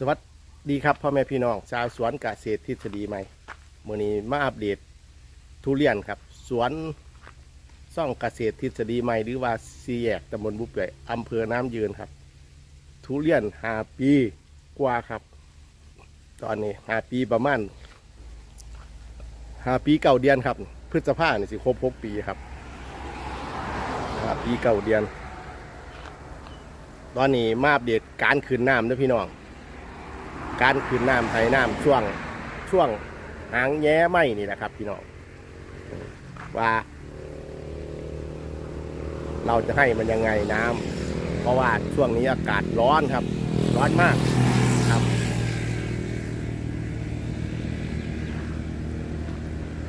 สวัสดีครับพ่อแม่พี่น้องชาวสวนเกษตรทฤษฎีใหม่มื่อนี้มาอัปเดตทุเรียนครับ สวนซ่องเกษตรทฤษฎีใหม่หรือว่าซีแยกตำบลบุบเปื่อยอำเภอน้ำยืนครับ ทุเรียนหาปีกว่าครับ ตอนนี้หาปีประมาณหาปีเก่าเดือนครับ พฤษภาเนี่ยสิครบหกปีครับหาปีเก่าเดือน ตอนนี้มาอัปเดตการคืนน้ำนะพี่น้อง การคืนน้ำไทยน้ำช่วงช่วงหางแย้ไหมนี่แหละครับ พี่น้องว่าเราจะให้มันยังไงน้ำเพราะว่าช่วงนี้อากาศร้อนครับ ร้อนมากครับ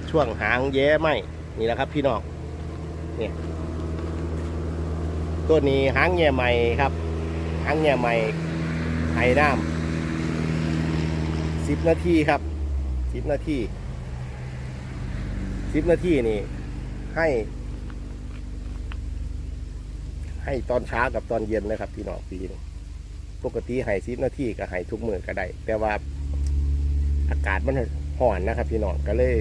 ช่วงหางแย้ไหมนี่แหละครับพี่น้องเนี่ยตัวนี้หางแย้ไหมครับ หางแย้ไหมไห้น้ำ สิบนาทีครับสิบนาทีสิบนาทีนี่ ให้ ให้ตอนเช้ากับตอนเย็นนะครับพี่น้องปีนี้ปกติให้สิบนาทีก็ให้ทุกมือก็ได้ แต่ว่าอากาศมันห่อนนะครับ พี่น้องก็เลย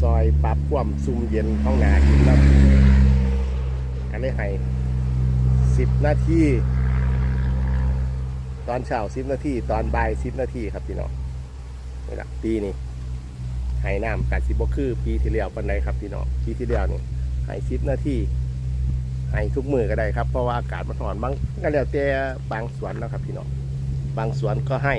ซอยปรับความซุ่มเย็นห้องหนาขึ้นแล้วก็เลยให้สิบนาทีตอนเช้าสิบนาทีตอนบ่ายสิบนาทีครับพี่น้อง นี่แหละปีนี้ให้น้ำกัดสิบคือ ปีที่แล้วปันใดครับพี่น้องปีที่แล้วนี่ให้สิบนาทีให้ทุกมือก็ได้ครับเพราะว่าอากาศมันร้อนบางก็แล้วแต่บางสวนนะครับพี่น้องบางสวนก็ให้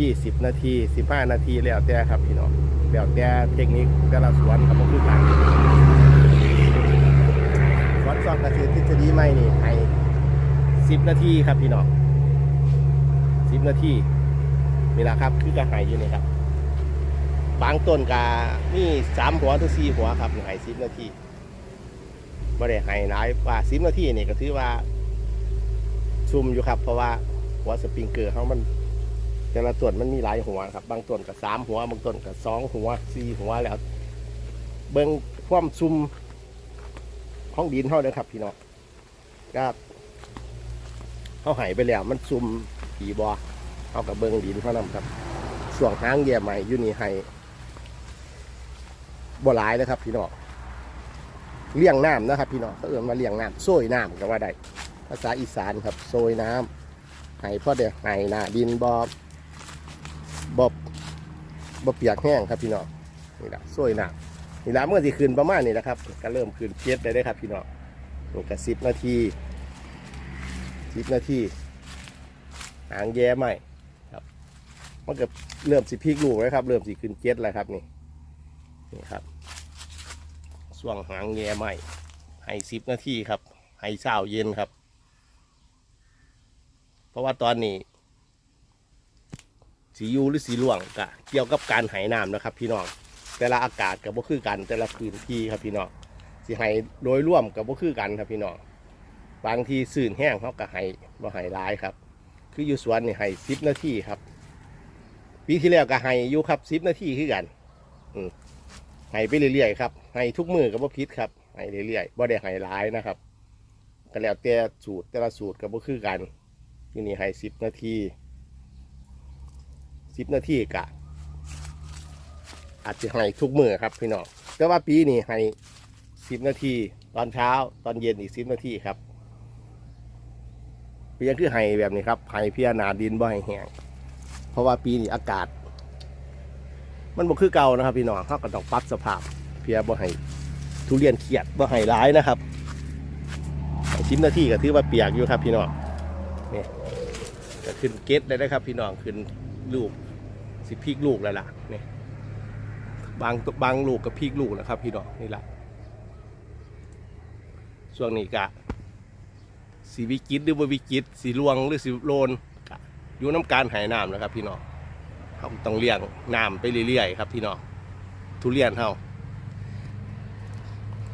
ยี่สิบนาทีสิบห้านาทีแล้วแต่ครับพี่น้องแล้วแต่เทคนิคแต่ละสวนครับมันคือกันสวนซ่อมเกษตรทฤษฎีใหม่นี่ให้สิบนาทีครับพี่น้องสิบนาที นี่แหละครับ คือกระหายอยู่นี่ครับ บางต้นกานี่สามหัวถึงสี่หัวครับหายสิบนาทีไม่ได้หายหลายว่าสิบนาทีนี่ก็ถือว่าซุ่มอยู่ครับ เพราะว่าหัวสปริงเกอร์เขามันแต่ละต้นมันมีหลายหัวครับ บางต้นก็สามหัว บางต้นก็สองหัวสี่หัวแล้ว เบิ้งความซุ่มของดินเขาเลยครับพี่น้องก็เขาหายไปแล้วมันซุ่มผีบอ เอากับเบิงดินเขานำครับส่วงหางแย่ใหม่อยู่นี่ให้บ่หลายนะครับพี่น้องเลี้ยงน้ำนะครับพี่น้องเขาเอื่นมาเลี้ยงน้ำโซยน้ำก็ว่าได้ภาษาอีสานครับโซยน้ำให้พ่อเดียวให้หน้าดินบอบบบบเปียกแห้งครับพี่น้องนี่แหละโซยน้ำนี่ละเมื่อที่คืนประมาณนี้นะครับก็เริ่มคืนเพียได้ได้ครับพี่น้องนี่ก็สิบนาทีสิบนาทีหางแย้ใหม่ มันก็เริ่มสิพลิกลูกแล้วครับ เริ่มสิขึ้นเจ็ดแล้วครับนี่นี่ครับส่วงหางแย้ใหม่ให้สิบนาทีครับให้เช้าเย็นครับ เพราะว่าตอนนี้ สียูหรือสีหลวงกะเกี่ยวกับการไหน้ำนะครับ พี่น้องแต่ละอากาศกับบ่คือกัน แต่ละพื้นที่ครับพี่น้องสีไหโดยร่วมกับบ่คือกันครับพี่น้องบางทีสื่นแห้งเขาก็ไหบ่ไหร้ายครับ คืออยู่สวนนี่ให้สิบนาทีครับ ปีที่แล้วก็ให้อยู่ครับสิบนาทีคือกันอืมให้ไปเรื่อยๆครับให้ทุกมือกับบ่พิษครับให้เรื่อยๆบ่ได้ให้หลายนะครับก็แล้วแต่สูตรแต่ละสูตรกับบ่คือกันที่นี่ให้สิบนาทีสิบนาทีกะ อาจจะให้ทุกมือครับพี่น้องแต่ว่าปีนี้ให้สิบนาที ตอนเช้าตอนเย็นอีกสิบนาทีครับเพียงคือไห้แบบนี้ครับไห้เพียหนาดินบ่ให้แห้ง ราะว่าปีนี้อากาศ มันบ่คือเก่านะครับ พี่น้องเขาก็ต้องปรับสภาพ เพียบ่ให้ทุเรียนเขียดบ่ให้ร้ายนะครับชิ้นนาที่ก็ถือว่าเปียกอยู่ครับ พี่น้องนี่ก็ขึ้นเกตได้นะครับ พี่น้องขึ้นลูกสิพีกลูกแล้วล่ะนี่บางบางลูกกับพีกลูกนะครับ พี่น้องนี่ละช่วงนี้กะสีวิกิตหรือบ่วิกิตสีลวงหรือสีโลน อยู่น้ำการหายน้ำนะครับ พี่น้องเขาต้องเลี้ยงน้ำไปเรื่อยๆครับพี่น้องทุเรียนเฮา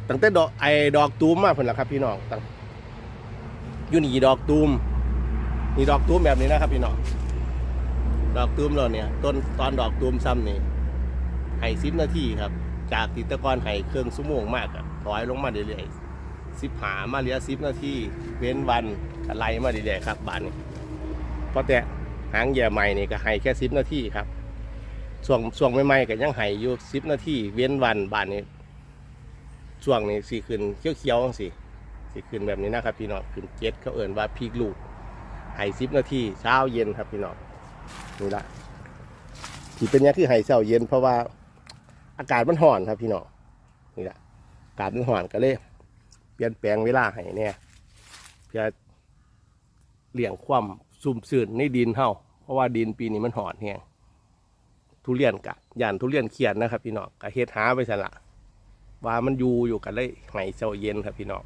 ตั้งแต่ดอกไอ้ดอกตูมมาเพิ่นละครับ พี่น้องตั้งอยู่นี่ดอกตูมนี่ดอกตูมแบบนี้นะครับ พี่น้องดอกตูมเราเนี่ยต้นตอนดอกตูมซ้ำนี่ให้สิบนาทีครับ จากติตะกอนให้เครื่องสุโมงมากอะถอยลงมาเรื่อยๆสิบหามาเหลือสิบนาทีเว้นวันอะไรมาดีๆครับบ้านนี้เพราะแต่ หางแย่ใหม่นี่ก็ให้แค่สิบนาทีครับช่วงช่วงใหม่ๆก็ยังให้อยู่สิบนาทีเว้นวันบานนี้ช่วงนี้สีขึ้นเขียวๆสิสีขึ้นแบบนี้นะครับพี่น้องขึ้นเจ็ดเขาเอิ่นว่าพีกลูกให้สิบนาทีเช้าเย็นครับพี่น้องนี่ละที่เป็นอยังคือให้เช้าเย็นเพราะว่าอากาศมันห่อนครับพี่น้องนี่ละอากาศมันห่อนก็เลยเปลี่ยนแปลงเวลาให้เนี่ยเพื่อเลี้ยงความซุ่มซื่นในดินเฮา เพราะว่าดินปีนี้มันหอนแฮงทุเรียนกะย่านทุเรียนเขียนนะครับ พี่น้องกะเฮ็ดหาไปสันละว่ามันอยู่อยู่กันเลยไห้เช้าเย็นครับพี่น้อง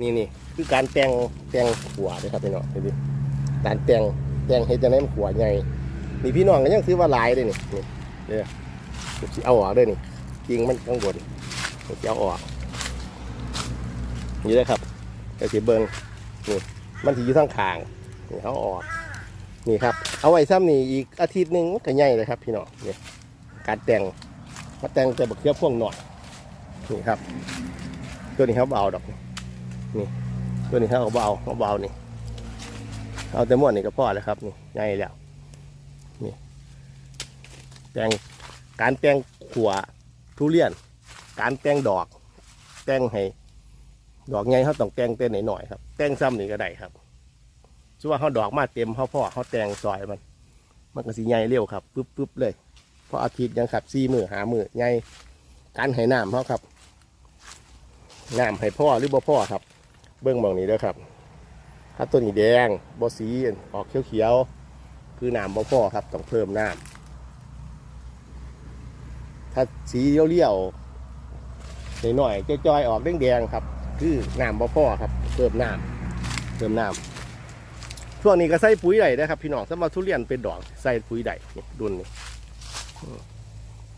นี่นี่คือการแต่งแต่งขัวเลยครับพี่น้องนี่ดิการแต่งแต่งเฮ็ดจังได๋มันขัวใหญ่นี่พี่น้องก็ยังถือว่าหลายเลยนี่นี่เด้อสิเอาออกเด้อนี่จริงมันข้างบนเอาออกนี่เลยครับกระสีเบิงนี่มันที่อยู่ทั้งคางนี่เขาออก นี่ครับ เอาไว้ซ้ำนี่อีกอาทิตย์หนึ่งก็ใหญ่เลยครับ พี่น้องนี่การแต่งมาแต่งแต่บักเขือพ่วงหน่อยนี่ครับ ตัวนี้เขาเบาดอกนี่ตัวนี้เขาเบาเขาเบานี่เอาแต่ม้วนนี่ก็พอแล้วครับนี่ใหญ่แล้วนี่แต่งการแต่งขัวทุเรียน การแต่งดอกแต่งให้ดอกใหญ่เขาต้องแต่งเต้นหน่อยๆครับแต่งซ้ำนี่ก็ได้ครับ ชื่อว่าเขาดอกมาเต็มเขาพ่อเขาแตงซอยมัน มันก็สีใหญ่เร็วครับปึ๊บปึ๊บเลย เพราะอาทิตย์ยังขับสี่มือหามือใหญ่การให้น้ำเขาครับน้ำให้พ่อหรือบ่พ่อครับ เบื้องมองนี้ด้อครับถ้าตัวนี้แดงบสีออกเขียวๆคือน้ำบ่พ่อครับต้องเพิ่มน้ำถ้าสีเลี้ยวๆหน่อยๆจอยๆออกแดงๆครับ คือน้ำบ่พ่อครับเติมน้ำเติมน้ำ ช่วงนี้ก็ใส่ปุ๋ยได้นะครับพี่น้องสำหรับทุเรียนเป็นดอกใส่ปุ๋ยได้นี่ดุนนี่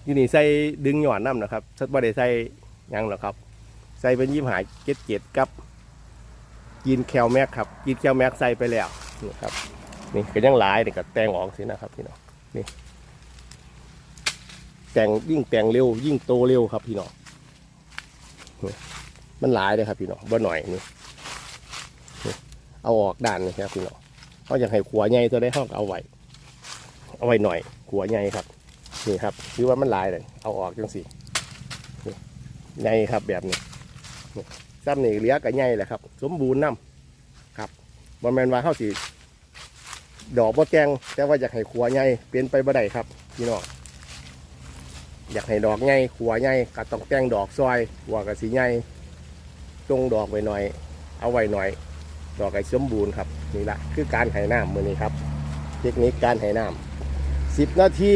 ยี่นี่ใส่ดึงหย่อนน้ำนะครับชัดบ่ได้ใส่ยังหรอกครับ ใส่เป็นยี่หายเจ็ดเจ็ดกับกินแคลแม็กครับกินแคลแม็กใส่ไปแล้วนี่ครับนี่ก็ยังหลายนี่ก็แตงออกสินะครับพี่น้องนี่แต่งยิ่งแต่งเร็ว ยิ่งโตเร็วครับพี่น้องมันหลายเลยครับพี่น้องบ่หน่อยนี่เอาออกด้านนี่ครับพี่น้อง เขาอยากให้ขัวใหญ่ตัวได้ห้องเอาไว้เอาไว้หน่อยขัวใหญ่ครับ นี่ครับคือว่ามันลายเลยเอาออกจังสินี่ใหญ่ครับแบบนี้ซ้ำนี่เหลี้ยกับใหญ่แหละครับ สมบูรณ์น้ำครับบ่แมนว่าเข้าสิดอกบ่แจงแต่ว่าอยากให้ขัวใหญ่เป็นไปบ่ได้ครับพี่น้องอยากให้ดอกใหญ่ขัวใหญ่ก็ต้องแต่งดอกซอยขัวกับสีใหญ่จงดอกไว้หน่อย เอาไว้หน่อย ดอกไก่สมบูรณ์ครับนี่ละคือการให้น้ำมือนี้ครับ เทคนิคการให้น้ำสิบนาที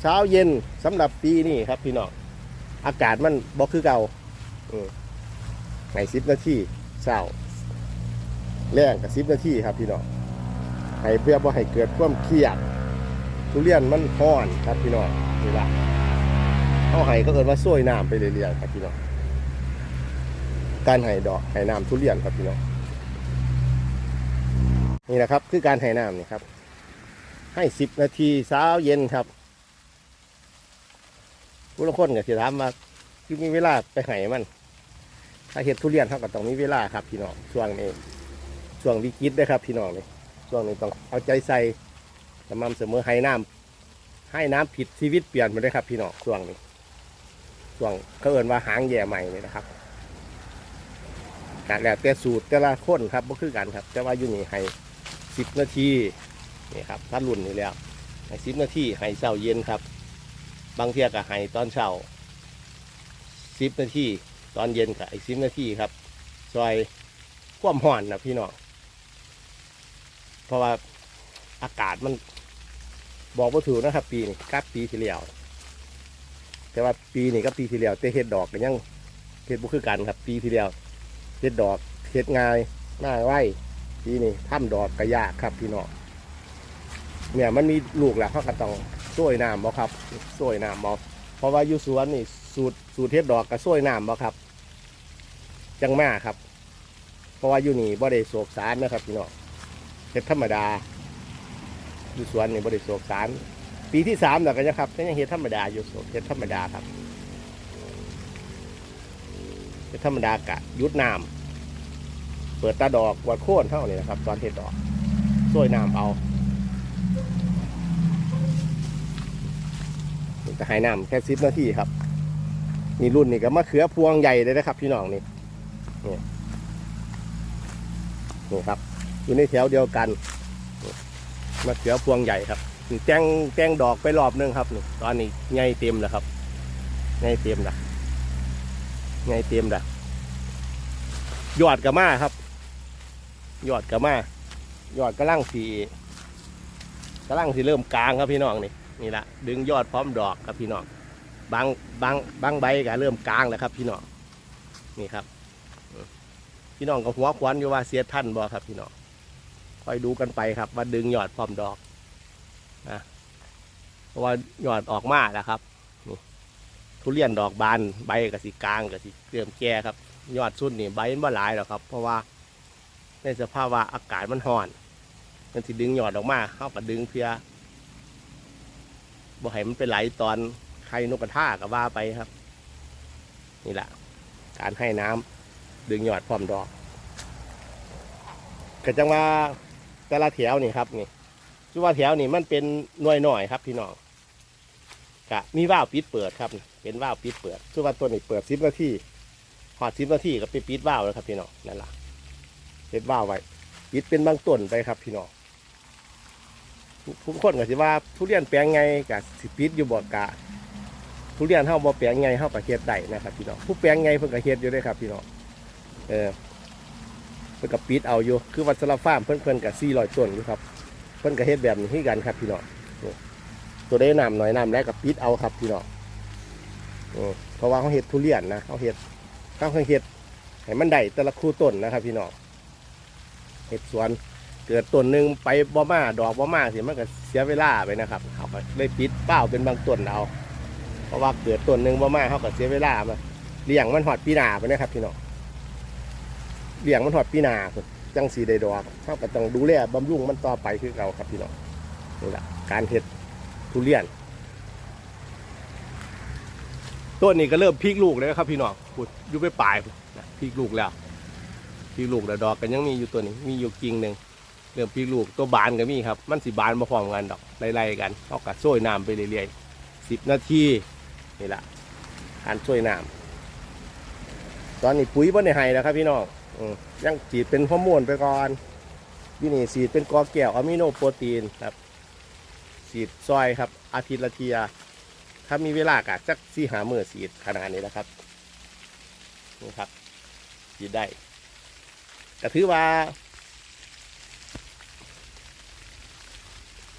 เช้าเย็นสำหรับปีนี้ครับพี่น้องอากาศมันบ่คือเก่าอืมให้สิบนาทีเช้าแรงกับสิบนาทีครับพี่น้องให้เพื่อบ่ให้เกิดความเครียดทุเรียนมันห้อนครับพี่น้องนี่ละเขาไห้ก็เกิดว่าส้วยน้ำไปเรื่อยๆครับพี่น้องการไห้ดอกไห้น้ำทุเรียนครับพี่น้อง นี่นะครับ คือการไห้น้ำนี่ครับ ให้สิบนาทีเช้าเย็นครับผู้ละคนก็จะถามว่าคือมีเวลาไปไห้มัน ถ้าเห็ดทุเรียนเขาก็ต้องมีเวลาครับพี่น้องช่วงนี้ช่วงวิกฤตนะครับพี่น้องนี่ช่วงนี้ต้องเอาใจใส่สม่ำเสมอไห้น้ำให้น้ำผิดชีวิตเปลี่ยนไปเลยครับ พี่น้องช่วงนี้ช่วงเขาเอินว่าหางแย่ใหม่นี่นะครับแต่แล้วแต่สูตรแต่ละคนครับก็คือกันครับ แต่ว่าอยู่นี่ให้ สิบนาทีนี่ครับถ้ารุ่นนี่แล้วให้สิบนาทีให้เช้าเย็นครับ บางเที่ยก็ให้ตอนเช้าสิบนาทีตอนเย็นก็อีกสิบนาทีครับซอยความห่อนนะพี่น้องเพราะว่าอากาศมันบอกว่าถูกนะครับ ปีนี้กับปีที่แล้วแต่ว่าปีนี้กับปีที่แล้วแต่เห็ดดอกก็ยังเห็ดบุคือกันครับ ปีที่แล้วเห็ดดอกเห็ดง่ายหน่าไว้ ปีนี้ทำดอกก็ยาครับพี่น้องเนี่ยมันมีลูกแล้วเขาก็ต้องช่วยน้ำบ่ครับช่วยน้ำบ่เพราะว่าอยู่สวนนี่สูตรสูตรเห็ดอกก็ช่วยน้ำบ่ครับ จังมากครับ เพราะว่าอยู่นี่บ่ได้โศกสารนะครับพี่น้องเห็ดธรรมดาอยู่สวนนี่บริสุทธิ์สารปีที่สามแล้วกันนะครับก็ยังเฮ็ดธรรมดาอยู่สวนเฮ็ดธรรมดาครับเฮ็ดธรรมดากะยุดน้ำ เปิดตาดอกวัดโค่นเท่านี้นะครับ ตอนเห็ดอกช่วยน้ำเอาจะให้น้ำแค่สิบนาทีครับนี่รุ่นนี่ก็มะเขือพวงใหญ่เลยนะครับ พี่น้องนี่นี่นี่ครับอยู่ในแถวเดียวกันมะเขือพวงใหญ่ครับนี่แตงแตงดอกไปรอบนึงครับนี่ตอนนี้ใหญ่เต็มแล้วครับใหญ่เต็มละใหญ่เต็มละยอดกระมาครับ ยอดกระมายอดกระลังสีกระลังสีเริ่มกลางครับพี่น้องนี่นี่ละดึงยอดพร้อมดอกครับพี่น้องบางบางบางใบก็เริ่มกลางแล้วครับ พี่น้องนี่ครับ พี่น้องก็หัวควันอยู่ว่าเสียท่านบ่ครับพี่น้องคอยดูกันไปครับว่าดึงยอดพร้อมดอกนะเพราะว่ายอดออกมาแล้วครับนี่ทุเรียนดอกบานใบกับสีกลางกับสีเริ่มแก่ครับ ยอดสุดนี่ใบมันบ่หลายหรอกครับ เพราะว่า ในสภาพว่าอากาศมันร้อน มันสิดึงหยอดออกมาเข้ากับดึงเพื่อบ่ให้มันเป็นไหลตอนไข่นกกระทากับว่าไปครับ นี่แหละการให้น้ำดึงหยอดพร้อมดอกก็จังว่าแต่ละแถวนี่ครับนี่ชื่อว่าแถวนี่มันเป็นหน่วยหน่อยครับพี่น้องกะมีว่าวปิดเปิดครับ เป็นว่าวปิดเปิดชื่อว่าตัวนี้เปิดสิบนาทีหอดสิบนาทีก็ไปปิดว่าวแล้วครับพี่น้องนั่นแหละ เฮ็ดว่าวไว้ปิดเป็นบางต้นไปครับพี่น้องทุกคนก็สิว่าทุเรียนแปลงไงกับสิปิดอยู่บ่กะทุเรียนเฮาบ่แปลงไงเฮาก็เฮ็ดได้นะครับพี่น้องผู้แปลงไงเพิ่นก็เฮ็ดอยู่ด้วยครับพี่น้องเออเพิ่นก็ปิดเอาอยู่คือวัดสลับฟาร์มเพิ่นเพิ่นก็400ต้นอยู่ครับเพิ่นก็เฮ็ดแบบนี้กันครับพี่น้องตัวได้น้ำหน่อยน้ำแรกก็ปิดเอาครับพี่น้องอือเพราะว่าเขาเฮ็ดทุเรียนนะเขาเฮ็ดเขาเฮ็ดให้มันได้แต่ละคู่ต้นนะครับพี่น้อง เห็ดสวน เกิดต้นหนึ่งไปบ่มาดอกบ่มาสิมันก็เสียเวลาไปนะครับเขาก็เลยปิดเป้าเป็นบางต้นเอาเพราะว่าเกิดต้นหนึ่งบ่มาเขาก็เสียเวลามาเลี้ยงมันหอดปีนาไปนะครับพี่น้องเลี้ยงมันหอดปีนาพุ่นจังสีได้ดอกเขาก็ต้องดูแลบำรุงมันต่อไปคือเราครับพี่น้องนี่แหละการเห็ดทุเรียนต้นนี้ก็เริ่มพลิกลูกแล้วครับพี่น้องพุดอยู่ไปปลายพุ่นนะพลิกลูกแล้ว พลิกลูกแล้วดอกกันยังมีอยู่ตัวนี้มีอยู่กิ่งหนึ่งเริ่มพลิกลูกตัวบานก็มีครับ มันสิบานมาพร้อมกันดอกไล่ๆกันเขาก็ช่วยน้ำไปเรื่อยๆสิบนาทีนี่แหละการช่วยน้ำตอนนี้ปุ๋ยบนในไฮแล้วครับพี่น้องอืมยังฉีดเป็นฮอร์โมนไปก่อนที่นี่ฉีดเป็นกอแก้วอะมิโนโปรตีนครับฉีดซอยครับอาทิตย์ละเทียถ้ามีเวลากะจักสี่หามือสีดขนาดนี้นะครับนี่ครับสีดได้ ก็ถือว่า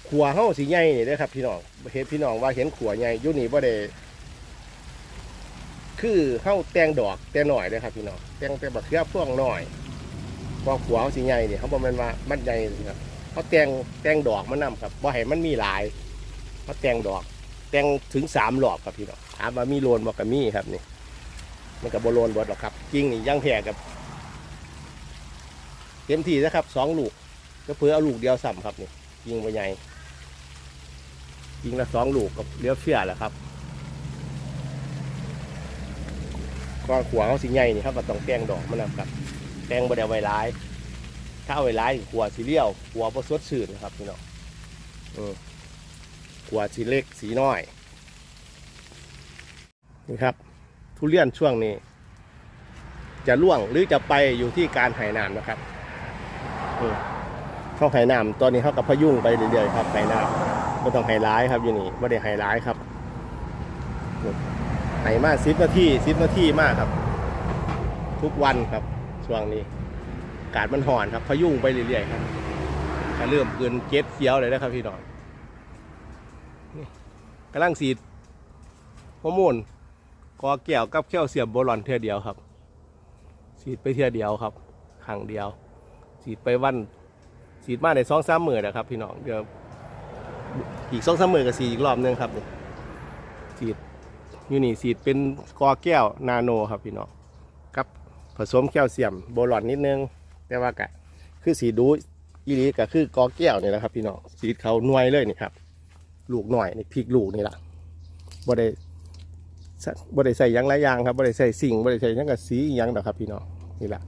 ขัวเฮาสีใหญ่นี่เด้อครับ พี่น้องเห็นพี่น้องว่าเห็นขัวใหญ่ยุ่นี่บ่ได้คือเฮาแตงดอกแต่หน่อยเด้อครับพี่น้องแตงแต่บักเขือพวงหน่อยพอขัวเฮาสีใหญ่นี่เขาบอกมันว่ามันใหญ่สิครับเขาแตงแตงดอกมันนํครับบ่ให้มันมีหลายเขาแตงดอกแตงถึงสามหลอบครับพี่น้องถามว่ามีโลนบอกกับมีครับนี่มันกับโบโลนบดหรอกครับจริงนี่ย่างแผ่กับ เต็มที่นะครับสองลูกก็เพื่อเอาลูกเดียวสัมครับนี่ยิงไปใหญ่ยิงละสองลูกกับเลี้ยวเชื่อแหละครับก้อนขวางเขาสีใหญ่นี่เขาก็ต้องแต่งดอกมันนะครับแต่งบไดเอาไวร้าย ถ้าเอาไวร้ายขวสีเลี้ยวขวพอสดชื่นนะครับพี่น้องอืมกว่าสีเล็กสีน้อยนี่ครับ ทุเรียนช่วงนี้ จะล่วงหรือจะไปอยู่ที่การไหน้ำนะครับ เข้าไหน้ำตอนนี้เขากับพยุงไปเรื่อยๆครับไหน้ำไม่ต้องไหร้ายครับอยู่นี่ไม่ได้ไหร้ายครับไหมาสิบนาทีสิบนาทีมากครับ ทุกวันครับช่วงนี้อากาศมันห่อนครับพยุงไปเรื่อยๆครับก็เริ่มเกินเจ็ดเขียวเลยนะครับพี่น้องกำลังสีดฮอร์โมนกอแก้วกับแคลเซียมโบรอนเท่ยเดียวครับ สีดไปเท่ยเดียวครับครั้งเดียว สีดไปวันสีดมาในสองสามหมื่นนะครับ พี่น้องเดี๋ยวอีกสองสามหมื่นกับสีดอีกรอบนึงครับสีดอยู่นี่สีดเป็นกอแก้วนาโนครับพี่น้องกับผสมแคลเซียมโบรอนนิดนึง แต่ว่ากะคือสีดูอีรีก็คือกอแก้วนี่แหละครับ พี่น้องสีดเขาหน่วยเลยนี่ครับ ลูกหน่อยนี่พริกลูกนี่แหละบ่ได้บ่ได้ใส่ยังหลายอย่างครับบ่ได้ใส่สิ่งบ่ได้ใส่ยังกับสียังดอกครับ พี่น้องนี่แหละ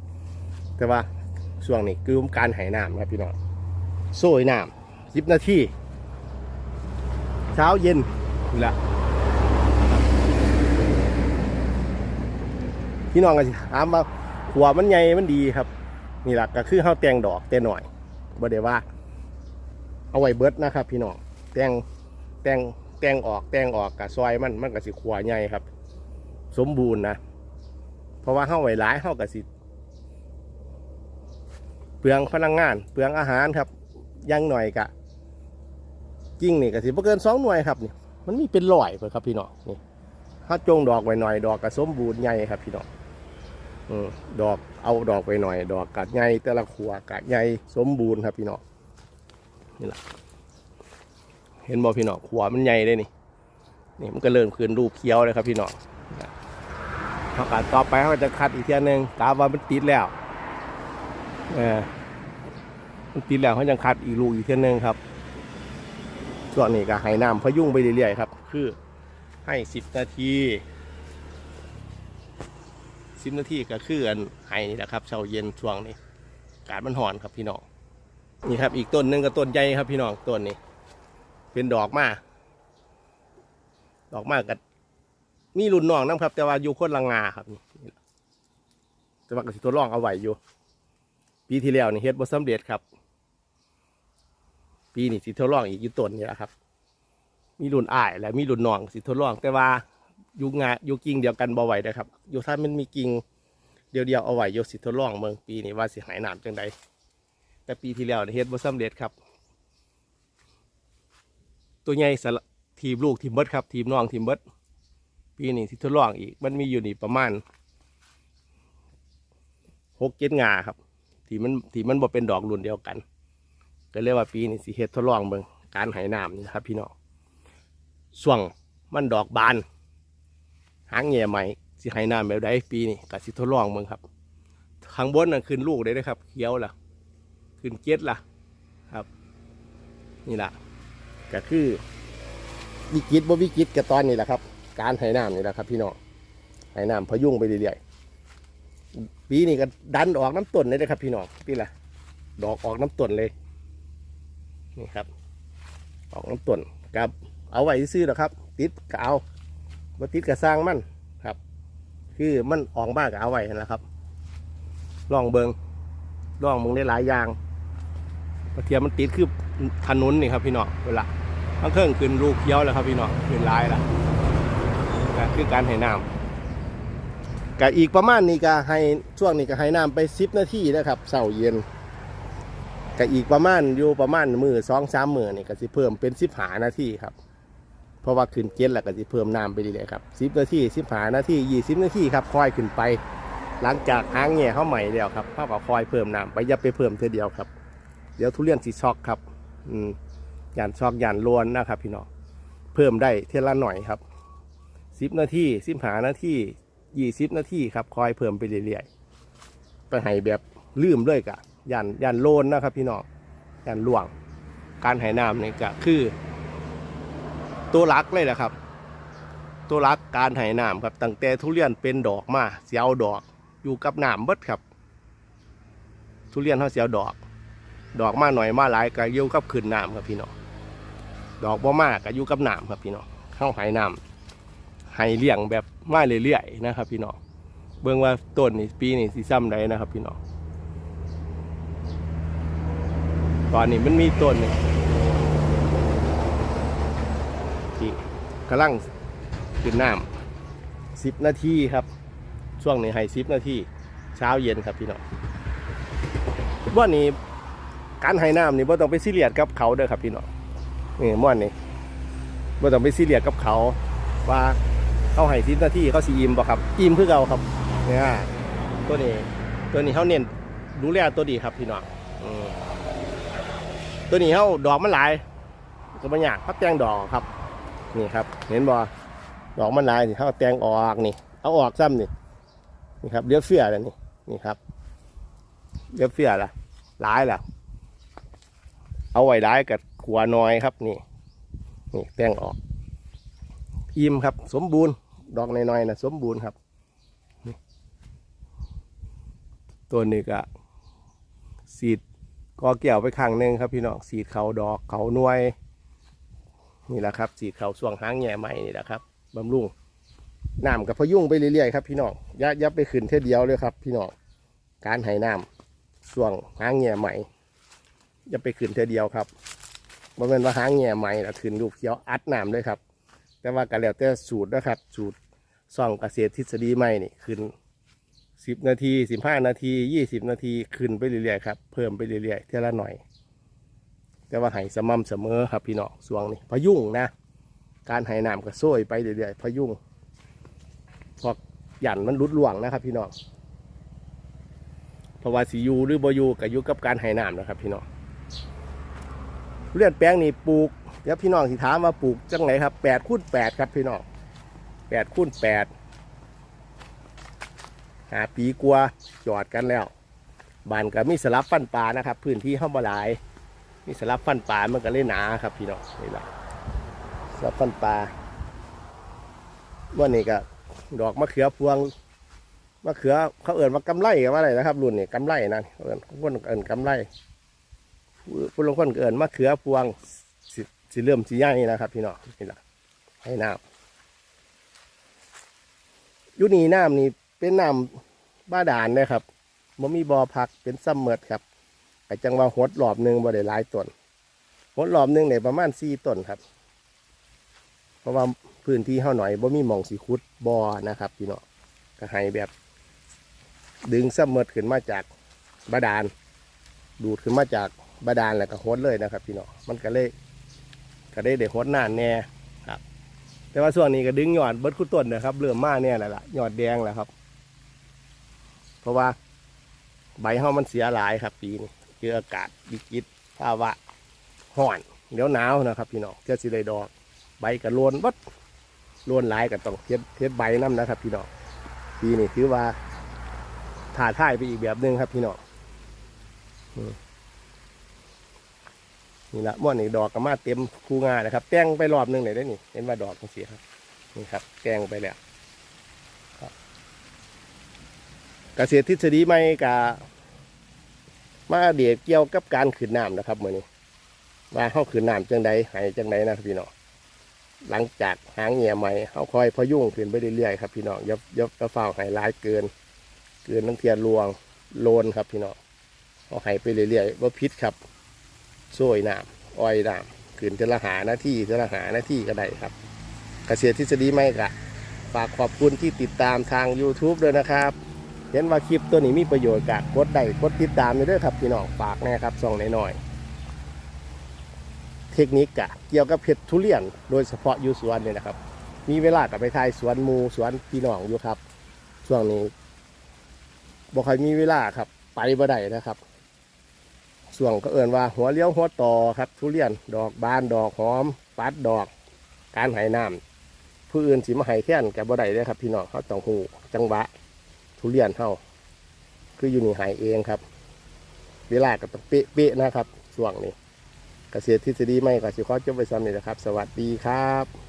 แต่ว่า ช่วงนี้คือการไหน้ำครับพี่น้องโซ่ยน้ำสิบนาทีเช้าเย็นนี่แหละพี่น้องก็ถามว่าขัวมันใหญ่มันดีครับ นี่แหละก็คือเฮาแตงดอกแต่หน่อยบ่ได้ว่า เอาไว้เบิดนะครับ พี่น้องแตงแตงแตงออกแตงออกกับซอยมันมันก็สิขัวใหญ่ครับ สมบูรณ์นะเพราะว่าเฮาไว้หลายเฮาก็สิ เปลืองพลังงาน เปลืองอาหารครับยังหน่อยกะกิ้งนี่ก็สิบ่เกินสองหน่วยครับนี่มันมีเป็นร้อยเลยครับพี่น้องนี่ถ้าจงดอกไว้หน่อย ดอกก็สมบูรณ์ใหญ่ครับพี่น้องอดอกเอาดอกไว้หน่อย ดอกกัดใหญ่แต่ละขัวกัดใหญ่สมบูรณ์ครับพี่น้องนี่แหละเห็นบ่พี่น้องขัวมันใหญ่เลยนี่นี่มันก็เริ่มขึ้นรูปเขียวเลยครับพี่น้องเขากัดต่อไปเขาจะคัดอีกเทียหนึงกาว่ามันติดแล้ว ออมันติดแล้วเขายังคัดอีกลูกอีกเท่านึงครับส่วนนี้ก็ให้น้ำพยุงไปเรื่อยๆครับ คือให้สิบนาทีสิบนาทีก็คืออันให้นี่แหละครับเช้าเย็นช่วงนี้อากาศมันหอนครับพี่น้องนี่ครับ อีกต้นหนึงก็ต้นใหญ่ครับพี่น้องต้นนี้ เป็นดอกมาดอกมากกับมีรุ่นน้องน้ำครับ แต่ว่าอยู่คนละงาครับนี่แต่ว่าก็สิทดลองเอาไว้อยู่ ปีที่แล้วนี่เฮ็ดบ่สำเร็จครับ ปีนี้สิทดลองอีกอยู่ต้นนี่แหละครับ มีรุ่นอ้ายและมีรุ่นน้องสิทดลอง แต่ว่าอยู่งาอยู่กิ่งเดียวกันบ่ไหวนะครับ อยู่ถ้ามันมีกิ่งเดียวเดียวๆเอาไว้อยู่สิทดลองเมืองปีนี้ว่าสิหายหน้ำจังใดแต่ปีที่แล้วนี่เฮ็ดบ่สำเร็จครับ ตัวใหญ่สละทีมลูกทีมเบิดครับ ทีมน้องทีมเบิดปีนี้สิทดลองอีก มันมีอยู่นี่ประมาณหกเจ็ดงาครับ ที่มันที่มันบ่เป็นดอกรุ่นเดียวกัน ก็เรียกว่าปีนี้สิเฮ็ดทดลองเบิ่งการไหน้ำนี่นะครับ พี่น้องส่วงมันดอกบาน หางแง่ใหม่สิไหน้ำแบบใดปีนี้ก็สิทดลองเบิ่งครับข้างบนน่ะขึ้นลูกได้เลยครับเขียวล่ะ ขึ้นเกล็ดล่ะ ครับ นี่ล่ะก็คือวิกฤตบ่วิกฤตกับตอนนี้แหละครับ การไหน้ำนี่แหละครับ พี่น้องไหน้ำพยุงไปเรื่อยๆ ปีนี้ก็ดันออกน้ำต้นเลยนะครับ พี่น้องปีละดอกออกน้ำต้นเลยนี่ครับ ออกน้ำต้นกับ เอาไว้ซื้อๆหรอครับ ติดก็เอาบ่ติดก็สร้างมันครับ คือมันออกมากก็เอาไว้นั่นแหละครับลองเบิงลองเบิงได้หลายอย่างกระเทียมมันติดคือถนนนี่ครับพี่น้องเวลามันเครื่องขึ้นลูกเขียวแล้วครับพี่น้องขึ้นลายละก็คือการให้น้ำ ก็อีกประมาณนี้ก็ให้ช่วงนี้ก็ให้น้ำไปสิบนาทีนะครับเช้าเย็นก็อีกประมาณอยู่ประมาณมือสองสามมือนี่ก็สิเพิ่มเป็นสิบหานาทีครับ เพราะว่าขึ้นเกณฑ์แล้วก็สิเพิ่มน้ำไปเรื่อยๆครับสิบนาทีสิบหานาทียี่สิบนาทีครับค่อยขึ้นไป หลังจากหางแง่เข้าใหม่แล้วครับเขาก็คอยเพิ่มน้ำไปอย่าไปเพิ่มเท่าเดียวครับ เดี๋ยวทุเรียนสีช็อกครับ อืมยานช็อกยานลวนนะครับ พี่น้องเพิ่มได้เท่าละหน่อยครับสิบนาทีสิบหานาที ยี่สิบนาทีครับคอยเพิ่มไปเรื่อยๆไปให้แบบลืมเลยกะยันยันโลนนะครับ พี่น้องยันล่วง การให้น้ำนี่ก็คือ ตัวรักเลยแหละครับ ตัวรักการให้น้ำครับตั้งแต่ทุเรียนเป็นดอกมาเสียวดอกอยู่กับน้ำเบิดครับ ทุเรียนเขาเสียวดอก ดอกมาหน่อยมาหลายก็อยู่กับขึ้นน้ำครับพี่น้องดอกบ่มากก็อยู่กับน้ำครับพี่น้องเข้าให้น้ำ ให้เลี้ยงแบบมาเรื่อยๆนะครับ พี่น้องเบิ่งว่าต้นนี่ปีนี้สิซ้ำใดนะครับ พี่น้องตอนนี้มันมีต้นนึงที่กำลังขึ้นน้ำสิบนาทีครับ ช่วงนี้ให้สิบนาทีเช้าเย็นครับพี่น้องว่านี้การให้น้ำนี่บ่ต้องไปซีเรียสกับเขาเด้อครับพี่น้องนี่ม่วนนี่บ่ต้องไปซีเรียสกับเขาว่า เขาให้สิบนาที่เขาสีอิ่มบ่ครับอิ่มคือเก่าครับเนี่ยตัวนี้ ตัวนี้เขาเน้นดูแลตัวดีครับพี่น้องตัวนี้เขาดอกมันหลายก็บางอยางเขาแตงดอกครับ นี่ครับ เห็นบ่ดอกมันหลายนี่เขาแตงออกนี่ เอาออกซ้ำนี่นี่ครับเลี้ยวเฟียแล้วนี่นี่ครับเลี้ยวเฟียละหลายละเอาไว้หลายกับขัวน้อยครับนี่นี่แตงออกอิ่มครับ สมบูรณ์ ดอกน้อยๆนะสมบูรณ์ครับตัวนี้ก็สีดกอเกี่ยวไปข้างหนึ่งครับพี่น้องสีดเขาดอกเขาหน่วย นี่แหละครับ สีดเขาส่วงหางแง่ใหม่นี่แหละครับบำรุงน้ำกับพยุงไปเรื่อยๆครับพี่น้องย่าอย่าไปขึ้นเท่เดียวเลยครับ พี่น้องการให้น้ำส่วงหางแง่ใหม่ย่าไปขึ้นเท่เดียวครับบ่แม่นว่าหางแง่ใหม่แล้วขึ้นลูกเขียวอัดน้ำเลยครับ แต่ว่าก็แล้วแต่สูตรนะครับ สูตรส่องเกษตรทฤษฎีใหม่นี่ขึ้นสิบนาทีสิบห้านาทียี่สิบนาทีขึ้นไปเรื่อยๆครับเพิ่มไปเรื่อยๆเท่าละหน่อย แต่ว่าให้สม่ำเสมอครับพี่น้องสวงนี่พยุงนะ การให้น้ำก็โซ่ยไปเรื่อยๆพยุงพอหยันมันรุดหลวงนะครับ พี่น้องเพราะว่าสียูหรือบอยูกับยุกับการให้น้ำนะครับ พี่น้องเลื่อดแป้งนี่ปลูก เดี๋ยวพี่น้องที่ถามว่าปลูกจังไหนครับแปดคูณแปดครับพี่น้องแปดคูณแปดหาปีกลัวจอดกันแล้วบานก็มีสลับฟันปลานะครับ พื้นที่ห้องบหลาย มีสลับฟันปลามันก็เลยหนาครับพี่น้องนี่แหละสลับฟันปลาวันนี้ก็ดอกมะเขือพวงมะเขือเขาเอิ่นว่ากำไรกันว่าอะไรนะครับ รุ่นนี้กำไรนะเขาเอิ่นคนเอิ่นกำไรผู้ลงคนเอิ่นมะเขือพวง สิเริ่มสิใหญ่นะครับ พี่น้องนี่แหละให้น้ำยุนีน้ำนี่เป็นน้ำบ้าดาลนะครับมันมีบ่อพักเป็นซัมเมอร์ครับก็จังว่าหดรอบหนึ่งบ่ได้หลายต้นหดรอบหนึ่งเนี่ยประมาณสี่ต้นครับ เพราะว่าพื้นที่เฮาหน่อยบ่มีหมองสีคุดบ่อนะครับ พี่น้องก็ให้แบบ ดึงซับเมิดขึ้นมาจากบาดาลดูดขึ้นมาจากบาดาลแล้วก็หดเลยนะครับ พี่น้องมันก็เลย ก็ได้เด็กหดนานแน่ครับ แต่ว่าส่วนนี้ก็ดึงยอดเบิดคู่ต้นนะครับเริ่มมาเนี่ยแหละล่ะยอดแดงแล้วครับ เพราะว่าใบเฮามันเสียหลายครับปีนี้เจออากาศวิกฤตภาวะห่อนเดี๋ยวหนาวนะครับ พี่น้องเจ้าสิได้ดอก ใบกระโลนวัดโลนหลายก็ต้องเทียบเทียบใบน้ำนะครับ พี่น้องปีนี้ถือว่าถ่าท่ายไปอีกแบบหนึงครับ พี่น้องอืม นี่ละม่วนนี่ดอกกมาเต็มคูงานะครับแต่งไปรอบหนึงเลยได้นี่เห็นว่าดอกมันเสียครับนี่ครับแต่งไปแล้วเกษตรทฤษฎีใหม่กับมาเดียเกี่ยวกับการขืนน้ำนะครับมื่อนี้ว่าเข้าขืนน้ำจังใดใหายจังใดนะครับพี่น้องหลังจากหางเงียใหม่เข้าคอยพยุ่งขึ้นไปเรื่อยๆครับพี่น้องยับยับกระเฝ้าใหายร้ายเกิน เกินทั้งเทียนลวงโลนครับพี่น้องเขาหายไปเรื่อยๆว่าพิษครับ โซ่ยน้ำอ้อยน้ำขืนจะละหาหน้าที่จะละหาหน้าที่ก็ได้ครับเกษตรทฤษฎีใหม่กะฝากขอบคุณที่ติดตามทาง YouTube ด้วยนะครับ เห็นว่าคลิปตัวนี้มีประโยชน์กะกดได้กดติดตามด้วยครับพี่น้องฝากน่ครับส่องหน้อยๆเทคนิคกะเกี่ยวกับเพชรทุเรียน โดยเฉพาะอยู่สวนเนี่ยนะครับ มีเวลากับไปทายสวนมูสวนพี่น้องอยู่ครับ ช่วงนี้บอกใครมีเวลาครับ ไปบ่ได้นะครับ ส่วงก็เอิ่นว่าหัวเลี้ยวหัวต่อครับ ทุเรียนดอกบานดอกหอม ปัดดอก การไหน้ำผู้อื่นสิมาให้แค่นแกบ่ได้เลยครับ พี่น้องเขาต้องหูจังหวะ ทุเรียนเท่าคืออยู่นี่หายเองครับ เวลาก็ต้องเป๊ะๆนะครับช่วงนี้เกษตรทฤษฎีไม่ก็สิขอจบไปซ้ำนี่นะครับ สวัสดีครับ